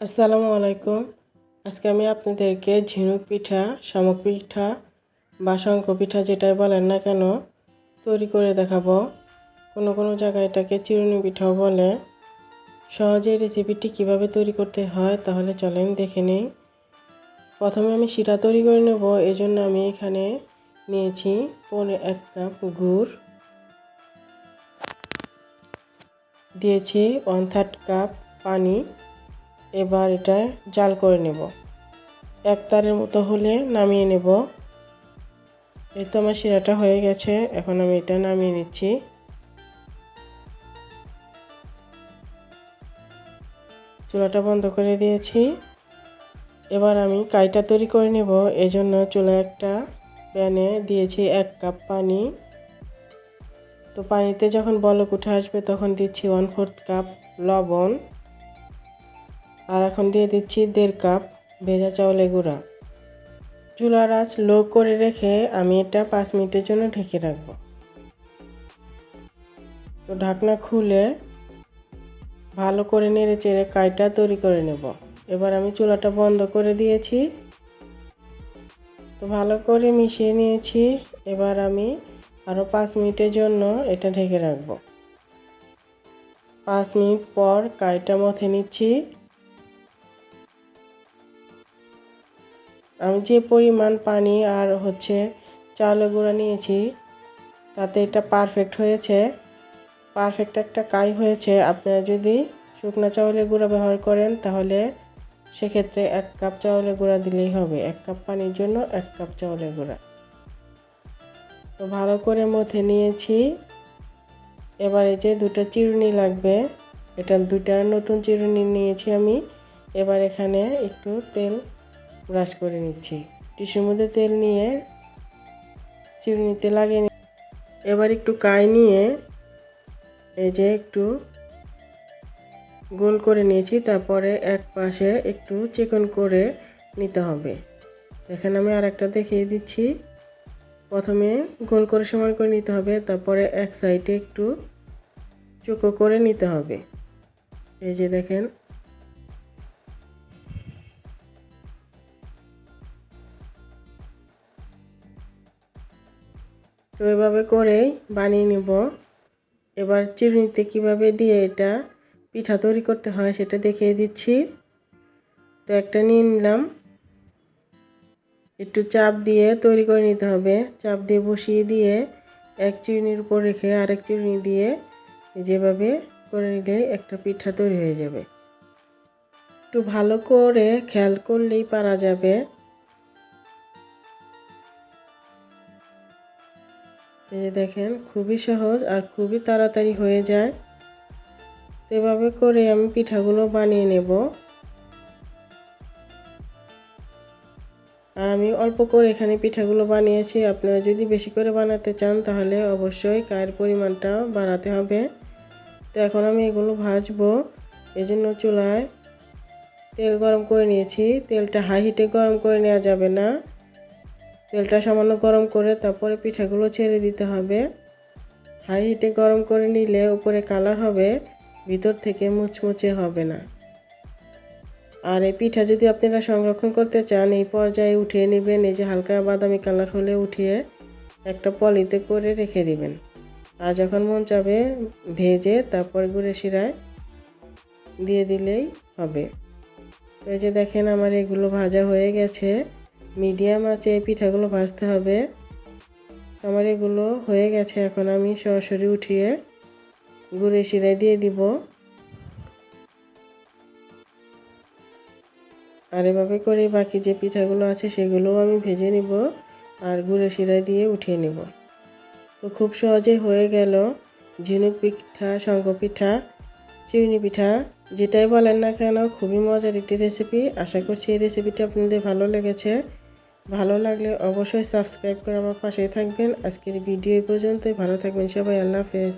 আসসালামু আলাইকুম। আজকে আমি আপনাদেরকে ঝিনুক পিঠা, শামুক পিঠা বা শঙ্খ পিঠা যেটাই বলেন না কেন তৈরি করে দেখাবো। কোনো কোনো জায়গায় এটাকে চিরুনি পিঠাও বলে। সহজে রেসিপিটি কীভাবে তৈরি করতে হয় তাহলে চলেন দেখে নিই। প্রথমে আমি শিরা তৈরি করে নেব এই জন্য আমি এখানে নিয়েছি পনে এক কাপ গুড়। দিয়েছি ওয়ান থার্ড কাপ পানি। এবার এটা জাল করে নেব। এক তারের মতো হলে নামিয়ে নেব। এই তো আমার শিরাটা হয়ে গেছে, এখন আমি এটা নামিয়ে নিচ্ছি। চুলাটা বন্ধ করে দিয়েছি। এবার আমি কাইটা তৈরি করে নেব, এজন্য চুলা একটা প্যানে দিয়েছি এক কাপ পানি। তো পানিতে যখন বলক উঠে আসবে, তখন দিচ্ছি ওয়ান ফোর্থ কাপ লবণ। আর এখন দিয়ে দিচ্ছি দেড় কাপ ভেজা চাউলের গুঁড়া। চুলার আঁচ লো করে রেখে আমি এটা পাঁচ মিনিটের জন্য ঢেকে রাখব। তো ঢাকনা খুলে ভালো করে নেড়ে চেড়ে কাইটা তৈরি করে নেব। এবার আমি চুলাটা বন্ধ করে দিয়েছি। তো ভালো করে মিশিয়ে নিয়েছি। এবার আমি আরও পাঁচ মিনিটের জন্য এটা ঢেকে রাখব। পাঁচ মিনিট পর কাইটা মথে নিচ্ছি। আমি যে পরিমাণ পানি আর হচ্ছে চাউলের গুঁড়া নিয়েছি, তাতে এটা পারফেক্ট হয়েছে। পারফেক্ট একটা কাই হয়েছে। আপনারা যদি শুকনো চাউলের গুঁড়া ব্যবহার করেন, তাহলে সেক্ষেত্রে এক কাপ চাউলের গুঁড়া দিলেই হবে। এক কাপ পানির জন্য এক কাপ চাউলের গুঁড়া। তো ভালো করে মথে নিয়েছি। এবারে যে দুটো চিরুনি লাগবে, এটা দুটা নতুন চিরুনি নিয়েছি আমি। এবার এখানে একটু তেল ব্রাশ করে নিচ্ছি। টিস্যুর মধ্যে তেল নিয়ে চিরুনিতে লাগিয়ে এবার একটু কাই নিয়ে এই যে একটু গোল করে নিয়েছি, তারপরে এক পাশে একটু চিকন করে নিতে হবে। এখানে আমি আর একটা দেখিয়ে দিচ্ছি। প্রথমে গোল করে সমান করে নিতে হবে, তারপরে এক সাইডে একটু চুকো করে নিতে হবে। এই যে দেখেন তো এভাবে করেই বানিয়ে নেব। এবার চিরুনিতে কীভাবে দিয়ে এটা পিঠা তৈরি করতে হয় সেটা দেখিয়ে দিচ্ছি। তো একটা নিয়ে নিলাম। একটু চাপ দিয়ে তৈরি করে নিতে হবে। চাপ দিয়ে বসিয়ে দিয়ে এক চিরুনির উপর রেখে আরেক চিরুনি দিয়ে যেভাবে করে নিলে একটা পিঠা তৈরি হয়ে যাবে। একটু ভালো করে খেয়াল করলেই পারা যাবে। এই যে দেখেন, খুবই সহজ আর খুবই তাড়াতাড়ি হয়ে যায়। এভাবে করে আমি পিঠাগুলো বানিয়ে নেব। আর আমি অল্প করে এখানে পিঠাগুলো বানিয়েছি। আপনারা যদি বেশি করে বানাতে চান, তাহলে অবশ্যই কায়ের পরিমাণটা বাড়াতে হবে। তো এখন আমি এগুলো ভাজবো। এজন্য চুলায় তেল গরম করে নিয়েছি। তেলটা হাই হিটে গরম করে নেওয়া যাবে না। তেলটা সামান্য গরম করে তারপরে পিঠাগুলো ছেড়ে দিতে হবে। হাই হিটে গরম করে নিলে উপরে কালার হবে, ভিতর থেকে মুচমুচে হবে না। আর এই পিঠা যদি আপনারা সংরক্ষণ করতে চান, এই পর্যায়ে উঠিয়ে নেবেন, এই যে হালকা বাদামি কালার হলে উঠিয়ে একটা পলিতে করে রেখে দিবেন। আর যখন মন চাবে, ভেজে তারপর গুঁড়ে শিরায় দিয়ে দিলেই হবে। এই যে দেখেন আমার এগুলো ভাজা হয়ে গেছে। মিডিয়াম আছে এই পিঠাগুলো ভাজতে হবে। আমার এগুলো হয়ে গেছে, এখন আমি সরাসরি উঠিয়ে গুঁড়ে শিরায় দিয়ে দিব। আর এভাবে করে বাকি যে পিঠাগুলো আছে, সেগুলোও আমি ভেজে নিব আর গুঁড়ে শিরায় দিয়ে উঠিয়ে নিব। তো খুব সহজেই হয়ে গেল। ঝিনুক পিঠা, শঙ্খ পিঠা চিরুনি পিঠা, যেটাই বলেন না কেন, খুবই মজার একটি রেসিপি আশা করছি এই রেসিপিটা আপনাদের ভালো লেগেছে। ভালো লাগলে অবশ্যই সাবস্ক্রাইব করে আমার পাশে থাকবেন। আজকের ভিডিও পর্যন্ত ভালো থাকবেন সবাই। আল্লাহ হাফেজ।